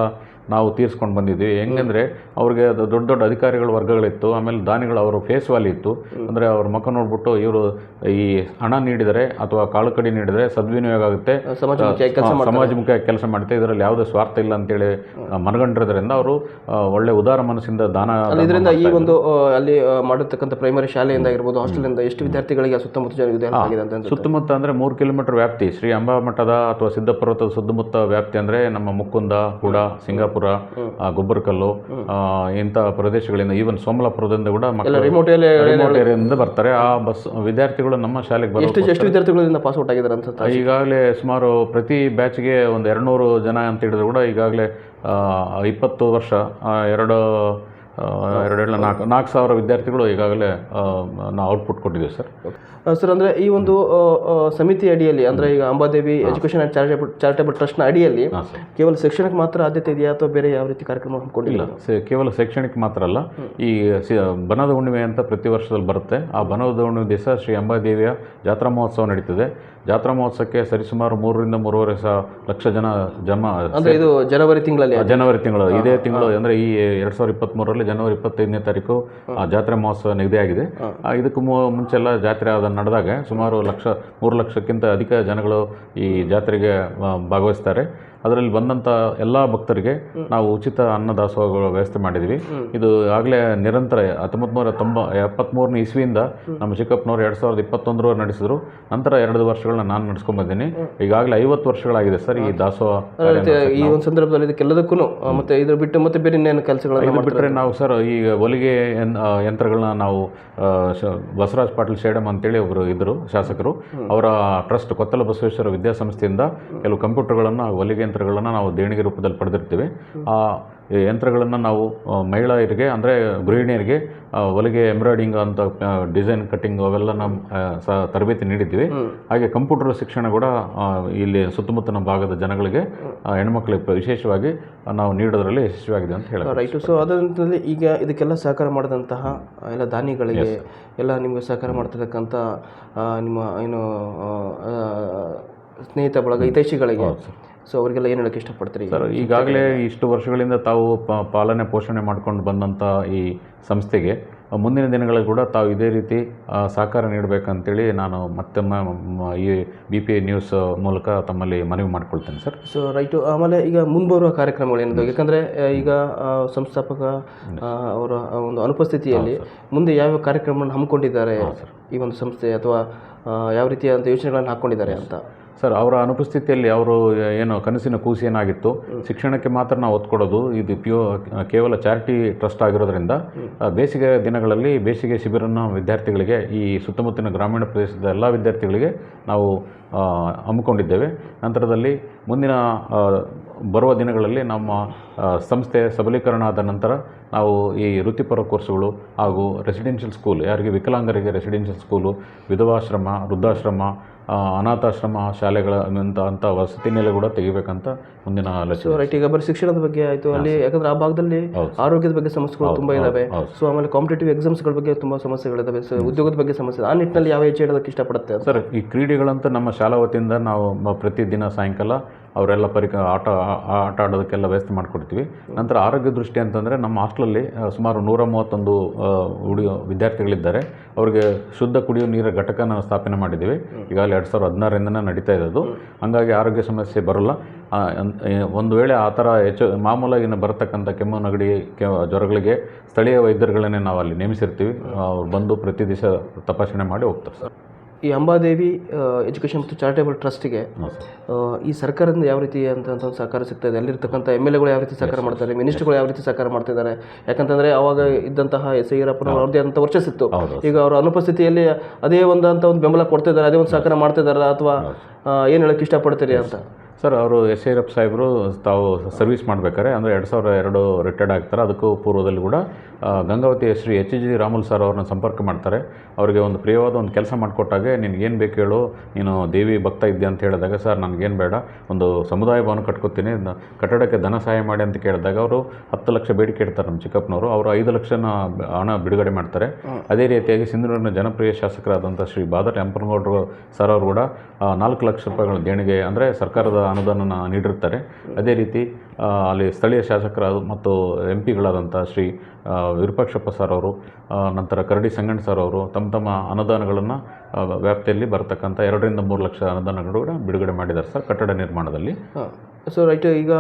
ನಾವು ತೀರಿಸ್ಕೊಂಡು ಬಂದಿದ್ವಿ. ಹೆಂಗಂದ್ರೆ ಅವ್ರಿಗೆ ಅದು ದೊಡ್ಡ ದೊಡ್ಡ ಅಧಿಕಾರಿಗಳ ವರ್ಗಗಳಿತ್ತು ಆಮೇಲೆ ದಾನಿಗಳು ಅವರು ಫೇಸ್ ವ್ಯಾಲಿ ಇತ್ತು. ಅಂದರೆ ಅವ್ರ ಮುಖ ನೋಡ್ಬಿಟ್ಟು ಇವರು ಈ ಹಣ ನೀಡಿದರೆ ಅಥವಾ ಕಾಳು ಕಡಿ ನೀಡಿದರೆ ಸದ್ವಿನಿಯೋಗ ಆಗುತ್ತೆ. ಸಮಾಜಮುಖಿಯಾಗಿ ಕೆಲಸ ಮಾಡುತ್ತೆ ಸಮಾಜಮುಖಿ ಕೆಲಸ ಮಾಡುತ್ತೆ ಇದರಲ್ಲಿ ಯಾವುದೇ ಸ್ವಾರ್ಥ ಇಲ್ಲ ಅಂತೇಳಿ ಹೇಳಿ ಮನಗಂಡಿರೋದ್ರಿಂದ ಅವರು ಒಳ್ಳೆ ಉದಾರ ಮನಸ್ಸಿಂದ ದಾನ ಇದರಿಂದ ಈ ಒಂದು ಅಲ್ಲಿ ಮಾಡಿರ್ತಕ್ಕಂಥ ಪ್ರೈಮರಿ ಶಾಲೆಯಿಂದ ಆಗಿರ್ಬೋದು ಹಾಸ್ಟೆಲಿಂದ ಎಷ್ಟು ವಿದ್ಯಾರ್ಥಿಗಳಿಗೆ ಸುತ್ತಮುತ್ತ ಜನ ಇದು help ಆಗಿದೆ ಅಂತ ಸುತ್ತಮುತ್ತ ಅಂದರೆ ಮೂರು ಕಿಲೋಮೀಟರ್ ವ್ಯಾಪ್ತಿ. ಶ್ರೀ ಅಂಬಾ ಮಠದ ಅಥವಾ ಸಿದ್ದಪರ್ವತದ ಸುತ್ತಮುತ್ತ ವ್ಯಾಪ್ತಿ ಅಂದರೆ ನಮ್ಮ ಮುಕುಂದ ಕೂಡ ಸಿಂಗಾಪುರ ಆ, ಗೊಬ್ಬರಕಲ್ಲು ಇಂಥ ಪ್ರದೇಶಗಳಿಂದ ಈವನ್ ಸೋಮಲಾಪುರದಿಂದ ಕೂಡ ಮಕ್ಕಳು ರಿಮೋಟ್ ಏರಿಯಾದಿಂದ ಬರ್ತಾರೆ. ಆ ಬಸ್ ವಿದ್ಯಾರ್ಥಿಗಳು ನಮ್ಮ ಶಾಲೆಗೆ ಬರೋ ಎಷ್ಟು ವಿದ್ಯಾರ್ಥಿಗಳಿಂದ ಪಾಸ್ ಔಟ್ ಆಗಿದ್ದಾರೆ ಅನ್ಸುತ್ತೆ ಈಗಾಗಲೇ ಸುಮಾರು ಪ್ರತಿ ಬ್ಯಾಚ್ಗೆ ಒಂದು ಎರಡುನೂರು ಜನ ಅಂತ ಹೇಳಿದ್ರು ಕೂಡ ಈಗಾಗಲೇ ಇಪ್ಪತ್ತು ವರ್ಷ ಎರಡು ಎರಡೆರಡು ನಾಲ್ಕು ನಾಲ್ಕು ಸಾವಿರ ವಿದ್ಯಾರ್ಥಿಗಳು ಈಗಾಗಲೇ ನಾವು ಔಟ್ಪುಟ್ ಕೊಟ್ಟಿದ್ದೀವಿ ಸರ್ ಸರ್ ಅಂದರೆ ಈ ಒಂದು ಸಮಿತಿ ಅಡಿಯಲ್ಲಿ ಅಂದರೆ ಈಗ Ambadevi education and charitable charitable ಟ್ರಸ್ಟ್ನ ಅಡಿಯಲ್ಲಿ ಕೇವಲ ಶಿಕ್ಷಣಕ್ಕೆ ಮಾತ್ರ ಆದ್ಯತೆ ಇದೆಯಾ ಅಥವಾ ಬೇರೆ ಯಾವ ರೀತಿ ಕಾರ್ಯಕ್ರಮ ಹಮ್ಮಿಕೊಂಡಿಲ್ಲ? ಕೇವಲ ಶೈಕ್ಷಣಿಕ ಮಾತ್ರ ಅಲ್ಲ. ಈ ಬನದ ಹುಣ್ಣಿಮೆ ಅಂತ ಪ್ರತಿ ವರ್ಷದಲ್ಲಿ ಬರುತ್ತೆ. ಆ ಬನದ ಹುಣ್ಣಿಮೆ ದಿವಸ ಶ್ರೀ ಅಂಬಾದೇವಿಯ ಜಾತ್ರಾ ಮಹೋತ್ಸವ ನಡೀತದೆ. ಜಾತ್ರಾ ಮಹೋತ್ಸವಕ್ಕೆ ಸರಿಸುಮಾರು ಮೂರರಿಂದ ಮೂರುವರೆ ಸಾವಿರ ಲಕ್ಷ ಜನ ಜಮ ಅಂದರೆ ಇದು ಜನವರಿ ತಿಂಗಳಲ್ಲಿ ಜನವರಿ ತಿಂಗಳು ಇದೇ ತಿಂಗಳು ಅಂದರೆ ಈ ಎರಡು ಸಾವಿರದ ಇಪ್ಪತ್ತ್ಮೂರರಲ್ಲಿ ಜನವರಿ ಇಪ್ಪತ್ತೈದನೇ ತಾರೀಕು ಆ ಜಾತ್ರೆ ಮಹೋತ್ಸವ ನಿಗದಿಯಾಗಿದೆ. ಆ, ಇದಕ್ಕೂ ಮುಂಚೆ ಮುಂಚೆಲ್ಲ ಜಾತ್ರೆ ಅದನ್ನ ನಡೆದಾಗ ಸುಮಾರು ಲಕ್ಷ ಮೂರು ಲಕ್ಷಕ್ಕಿಂತ ಅಧಿಕ ಜನಗಳು ಈ ಜಾತ್ರೆಗೆ ಆ, ಭಾಗವಹಿಸ್ತಾರೆ. ಅದರಲ್ಲಿ ಬಂದಂಥ ಎಲ್ಲ ಭಕ್ತರಿಗೆ ನಾವು ಉಚಿತ ಅನ್ನದಾಸೋಹಗಳ ವ್ಯವಸ್ಥೆ ಮಾಡಿದ್ವಿ. ಇದು ಆಗಲೇ ನಿರಂತರ ಹತ್ತೊಂಬತ್ತು ನೂರ ತೊಂಬ ಎಪ್ಪತ್ತ್ಮೂರನೇ ಇಸ್ವಿಯಿಂದ ನಮ್ಮ ಚಿಕ್ಕಪ್ಪನವ್ರು ಎರಡು ಸಾವಿರದ ಇಪ್ಪತ್ತೊಂದರ ನಡೆಸಿದ್ರು. ನಂತರ ಎರಡು ವರ್ಷಗಳನ್ನ ನಾನು ನಡೆಸ್ಕೊಂಡ್ ಬಂದ್ದೀನಿ ಈಗಾಗಲೇ ಐವತ್ತು ವರ್ಷಗಳಾಗಿದೆ ಸರ್ ಈ ದಾಸೋಹ ಈ ಒಂದು ಸಂದರ್ಭದಲ್ಲಿ ಇದಕ್ಕೆಲ್ಲದಕ್ಕೂ ಮತ್ತೆ ಇದ್ರ ಬಿಟ್ಟು ಮತ್ತೆ ಬೇರೆ ಇನ್ನೇನು ಕೆಲಸಗಳನ್ನು ಬಿಟ್ಟರೆ ನಾವು ಸರ್ ಈಗ ಹೊಲಿಗೆ ಯಂತ್ರಗಳನ್ನ ನಾವು ಬಸವರಾಜ್ ಪಾಟೀಲ್ ಶೇಡಮ್ ಅಂತೇಳಿ ಒಬ್ಬರು ಇದ್ದರು ಶಾಸಕರು. ಅವರ ಟ್ರಸ್ಟ್ ಕೊತ್ತಲ ಬಸವೇಶ್ವರ ವಿದ್ಯಾಸಂಸ್ಥೆಯಿಂದ ಕೆಲವು ಕಂಪ್ಯೂಟರ್ಗಳನ್ನು ಹೊಲಿಗೆ ಯಂತ್ರಗಳನ್ನು ನಾವು ದೇಣಿಗೆ ರೂಪದಲ್ಲಿ ಪಡೆದಿರ್ತೀವಿ. ಆ ಯಂತ್ರಗಳನ್ನು ನಾವು ಮಹಿಳೆಯರಿಗೆ ಅಂದರೆ ಗೃಹಿಣಿಯರಿಗೆ ಹೊಲಿಗೆ ಎಂಬ್ರಾಯ್ಡಿಂಗ್ ಅಂತ ಡಿಸೈನ್ ಕಟ್ಟಿಂಗ್ ಅವೆಲ್ಲ ನಮ್ಮ ಸಹ ತರಬೇತಿ ನೀಡಿದ್ದೀವಿ. ಹಾಗೆ ಕಂಪ್ಯೂಟರ್ ಶಿಕ್ಷಣ ಕೂಡ ಇಲ್ಲಿ ಸುತ್ತಮುತ್ತಲಿನ ಭಾಗದ ಜನಗಳಿಗೆ ಹೆಣ್ಮಕ್ಳಿಗೆ ವಿಶೇಷವಾಗಿ ನಾವು ನೀಡೋದರಲ್ಲಿ ಯಶಸ್ವಿಯಾಗಿದೆ ಅಂತ ಹೇಳಿ ರೈಟು ಸೊ ಅದರಲ್ಲಿ ಈಗ ಇದಕ್ಕೆಲ್ಲ ಸಹಕಾರ ಮಾಡಿದಂತಹ ಎಲ್ಲ ದಾನಿಗಳಿಗೆ ಎಲ್ಲ ನಿಮಗೆ ಸಹಕಾರ ಮಾಡ್ತಿರ್ತಕ್ಕಂಥ ನಿಮ್ಮ ಏನು ಸ್ನೇಹಿತ ಬಳಗ ಹಿತೈಷಿಗಳಿಗೆ ಸೊ ಅವರಿಗೆಲ್ಲ ಏನು ಹೇಳಕ್ಕೆ ಇಷ್ಟಪಡ್ತೀರಿ? ಸರ್ ಈಗಾಗಲೇ ಇಷ್ಟು ವರ್ಷಗಳಿಂದ ತಾವು ಪ- ಪಾಲನೆ ಪೋಷಣೆ ಮಾಡ್ಕೊಂಡು ಬಂದಂಥ ಈ ಸಂಸ್ಥೆಗೆ ಮುಂದಿನ ದಿನಗಳಲ್ಲಿ ಕೂಡ ತಾವು ಇದೇ ರೀತಿ ಸಹಕಾರ ನೀಡಬೇಕಂತೇಳಿ ನಾನು ಮತ್ತೊಮ್ಮೆ ಈ ಬಿ ಪಿ ನ್ಯೂಸ್ ಮೂಲಕ ತಮ್ಮಲ್ಲಿ ಮನವಿ ಮಾಡ್ಕೊಳ್ತೇನೆ ಸರ್ ಸೊ ರೈಟು ಆಮೇಲೆ ಈಗ ಮುಂಬರುವ ಕಾರ್ಯಕ್ರಮಗಳು ಏನಿದೆ ಯಾಕಂದರೆ ಈಗ ಸಂಸ್ಥಾಪಕ ಅವರ ಒಂದು ಅನುಪಸ್ಥಿತಿಯಲ್ಲಿ ಮುಂದೆ ಯಾವ್ಯಾವ ಕಾರ್ಯಕ್ರಮಗಳನ್ನು ಹಮ್ಮಿಕೊಂಡಿದ್ದಾರೆ ಈ ಒಂದು ಸಂಸ್ಥೆ ಅಥವಾ ಯಾವ ರೀತಿಯಾದಂಥ ಯೋಚನೆಗಳನ್ನು ಹಾಕ್ಕೊಂಡಿದ್ದಾರೆ ಅಂತ. ಸರ್ ಅವರ ಅನುಪಸ್ಥಿತಿಯಲ್ಲಿ ಅವರು ಏನು ಕನಸಿನ ಕೂಸು ಏನಾಗಿತ್ತು? ಶಿಕ್ಷಣಕ್ಕೆ ಮಾತ್ರ ನಾವು ಒತ್ತು ಕೊಡೋದು ಇದು ಪ್ಯೂ ಕೇವಲ ಚಾರಿಟಿ ಟ್ರಸ್ಟ್ ಆಗಿರೋದ್ರಿಂದ ಬೇಸಿಗೆ ದಿನಗಳಲ್ಲಿ ಬೇಸಿಗೆ ಶಿಬಿರನ ವಿದ್ಯಾರ್ಥಿಗಳಿಗೆ ಈ ಸುತ್ತಮುತ್ತಲಿನ ಗ್ರಾಮೀಣ ಪ್ರದೇಶದ ಎಲ್ಲ ವಿದ್ಯಾರ್ಥಿಗಳಿಗೆ ನಾವು ಹಮ್ಮಿಕೊಂಡಿದ್ದೇವೆ. ನಂತರದಲ್ಲಿ ಮುಂದಿನ ಬರುವ ದಿನಗಳಲ್ಲಿ ನಮ್ಮ ಸಂಸ್ಥೆ ಸಬಲೀಕರಣ ಆದ ನಂತರ ನಾವು ಈ ವೃತ್ತಿಪರ ಕೋರ್ಸುಗಳು ಹಾಗೂ ರೆಸಿಡೆನ್ಷಿಯಲ್ ಸ್ಕೂಲ್ ಯಾರಿಗೆ ವಿಕಲಾಂಗರಿಗೆ ರೆಸಿಡೆನ್ಷಿಯಲ್ ಸ್ಕೂಲು ವಿಧವಾಶ್ರಮ ವೃದ್ಧಾಶ್ರಮ ಅನಾಥಾಶ್ರಮ ಶಾಲೆಗಳ ಅಂತ ಅಂಥ ವಸತಿ ನೆಲೆ ಕೂಡ ತೆಗಿಬೇಕಂತ ಮುಂದಿನ ಆಲೋಚನೆ. ರೈಟ್ ಈಗ ಬರೀ ಶಿಕ್ಷಣದ ಬಗ್ಗೆ ಆಯಿತು. ಅಲ್ಲಿ ಯಾಕಂದ್ರೆ ಆ ಭಾಗದಲ್ಲಿ ಆರೋಗ್ಯದ ಬಗ್ಗೆ ಸಮಸ್ಯೆಗಳು ತುಂಬ ಇದ್ದಾವೆ. ಸೊ ಆಮೇಲೆ ಕಾಂಪಿಟೇಟಿವ್ ಎಕ್ಸಾಮ್ಸ್ಗಳ ಬಗ್ಗೆ ತುಂಬ ಸಮಸ್ಯೆಗಳಿದ್ದಾವೆ ಸೊ ಉದ್ಯೋಗದ ಬಗ್ಗೆ ಸಮಸ್ಯೆ ಆ ನಿಟ್ಟಿನಲ್ಲಿ ಯಾವ ಹೆಜ್ಜೆ ಇಡೋದಕ್ಕೆ ಇಷ್ಟಪಡುತ್ತೆ ಸರ್ ಈ ಕ್ರೀಡೆಗಳಂತ ನಮ್ಮ ಶಾಲಾ ವತಿಯಿಂದ ನಾವು ಪ್ರತಿದಿನ ಸಾಯಂಕಾಲ ಅವರೆಲ್ಲ ಪರಿಕ, ಆಟ ಆಟ ಆಡೋದಕ್ಕೆಲ್ಲ ವ್ಯವಸ್ಥೆ ಮಾಡಿಕೊಡ್ತೀವಿ. ನಂತರ ಆರೋಗ್ಯ ದೃಷ್ಟಿ ಅಂತಂದರೆ ನಮ್ಮ ಹಾಸ್ಟ್ಲಲ್ಲಿ ಸುಮಾರು ನೂರ ಮೂವತ್ತೊಂದು ಹುಡುಗ ವಿದ್ಯಾರ್ಥಿಗಳಿದ್ದಾರೆ. ಅವರಿಗೆ ಶುದ್ಧ ಕುಡಿಯುವ ನೀರ ಘಟಕನ ಸ್ಥಾಪನೆ ಮಾಡಿದ್ದೀವಿ. ಈಗಾಗಲೇ ಎರಡು ಸಾವಿರದ ಹದಿನಾರರಿಂದನೇ ನಡೀತಾ ಇರೋದು. ಹಾಗಾಗಿ ಆರೋಗ್ಯ ಸಮಸ್ಯೆ ಬರೋಲ್ಲ. ಒಂದು ವೇಳೆ ಆ ಥರ ಹೆಚ್ಚು ಮಾಮೂಲಾಗಿ ಬರತಕ್ಕಂಥ ಕೆಮ್ಮು, ನಗಡಿ, ಕೆ, ಜ್ವರಗಳಿಗೆ ಸ್ಥಳೀಯ ವೈದ್ಯರುಗಳನ್ನೇ ನಾವು ಅಲ್ಲಿ ನೇಮಿಸಿರ್ತೀವಿ. ಅವ್ರು ಬಂದು ಪ್ರತಿ ದಿವಸ ತಪಾಸಣೆ ಮಾಡಿ ಹೋಗ್ತಾರೆ ಸರ್. ಈ ಅಂಬಾದೇವಿ ಎಜುಕೇಷನ್ ಮತ್ತು ಚಾರಿಟೇಬಲ್ ಟ್ರಸ್ಟಿಗೆ ಈ ಸರ್ಕಾರದಿಂದ ಯಾವ ರೀತಿ ಅಂತ ಒಂದು ಸಹಕಾರ ಸಿಗ್ತಾ ಇದೆ. ಅಲ್ಲಿರ್ತಕ್ಕಂಥ ಎಂ ಎಲ್ ಎಗಳು ಯಾವ ರೀತಿ ಸಹಕಾರ ಮಾಡ್ತಾರೆ ಮಿನಿಸ್ಟ್ರುಗಳು ಯಾವ ರೀತಿ ಸಹಕಾರ ಮಾಡ್ತಿದ್ದಾರೆ ಯಾಕಂತಂದರೆ ಅವಾಗ ಇದ್ದಂತಹ ಎಸ್ ಐ ಯಡಿಯೂರಪ್ಪನವರು ಅವ್ರದ್ದೇ ಅಂತ ವರ್ಚಸ್ಸಿತ್ತು. ಈಗ ಅವರ ಅನುಪಸ್ಥಿತಿಯಲ್ಲಿ ಅದೇ ಒಂದು ಅಂತ ಒಂದು ಬೆಂಬಲ ಕೊಡ್ತಿದ್ದಾರೆ ಅದೇ ಒಂದು ಸಹಕಾರ ಮಾಡ್ತಿದ್ದಾರೆ ಅಥವಾ ಏನು ಹೇಳೋಕ್ಕೆ ಇಷ್ಟಪಡ್ತೀರಿ ಅಂತ? ಸರ್ ಅವರು ಎಸ್ ಐರಪ್ಪ ಸಾಹೇಬರು ತಾವು ಸರ್ವಿಸ್ ಮಾಡ್ಬೇಕಾದ್ರೆ ಅಂದರೆ ಎರಡು ಸಾವಿರ ಎರಡು ರಿಟೈರ್ಡ್ ಆಗ್ತಾರೆ. ಅದಕ್ಕೂ ಪೂರ್ವದಲ್ಲಿ ಕೂಡ Gangavathi Shri H G Ramul sir ಅವ್ರನ್ನ ಸಂಪರ್ಕ ಮಾಡ್ತಾರೆ. ಅವರಿಗೆ ಒಂದು ಪ್ರಿಯವಾದ ಒಂದು ಕೆಲಸ ಮಾಡಿಕೊಟ್ಟಾಗೆ ನಿನಗೇನು ಬೇಕು ಹೇಳು. ನೀನು ದೇವಿ ಭಕ್ತ ಇದ್ದೆ ಅಂತ ಹೇಳಿದಾಗ ಸರ್ ನನಗೇನು ಬೇಡ. ಒಂದು ಸಮುದಾಯ ಭವನ ಕಟ್ಕೊತೀನಿ. ಕಟ್ಟಡಕ್ಕೆ ಧನ ಸಹಾಯ ಮಾಡಿ ಅಂತ ಕೇಳಿದಾಗ ಅವರು ಹತ್ತು ಲಕ್ಷ ಬೇಡಿಕೆ ಇಡ್ತಾರೆ ನಮ್ಮ ಚಿಕ್ಕಪ್ಪನವರು. ಅವರು ಐದು ಲಕ್ಷನ ಹಣ ಬಿಡುಗಡೆ ಮಾಡ್ತಾರೆ. ಅದೇ ರೀತಿಯಾಗಿ ಸಿಂಧನೂರಿನ ಜನಪ್ರಿಯ ಶಾಸಕರಾದಂಥ ಶ್ರೀ ಬಾದರ್ ಎಂಪನಗೌಡರು ಸರ್ ಅವರು ಕೂಡ ನಾಲ್ಕು ಲಕ್ಷ ರೂಪಾಯಿಗಳ ದೇಣಿಗೆ ಅಂದರೆ ಸರ್ಕಾರದ ಅನುದಾನನ ನೀಡಿರ್ತಾರೆ ಅದೇ ರೀತಿ ಅಲ್ಲಿ ಸ್ಥಳೀಯ ಶಾಸಕರಾದ ಮತ್ತು ಎಂ ಪಿಗಳಾದಂಥ ಶ್ರೀ ವಿರೂಪಾಕ್ಷಪ್ಪ ಸರ್ ಅವರು ನಂತರ ಕರಡಿ ಸಂಗಣ್ಣ ಸರ್ ಅವರು ತಮ್ಮ ತಮ್ಮ ಅನುದಾನಗಳನ್ನು ವ್ಯಾಪ್ತಿಯಲ್ಲಿ ಬರತಕ್ಕಂಥ ಎರಡರಿಂದ ಮೂರು ಲಕ್ಷ ಅನುದಾನಗಳು ಕೂಡ ಬಿಡುಗಡೆ ಮಾಡಿದ್ದಾರೆ ಸರ್ ಕಟ್ಟಡ ನಿರ್ಮಾಣದಲ್ಲಿ. ಸೊ ರೈಟ್ ಈಗ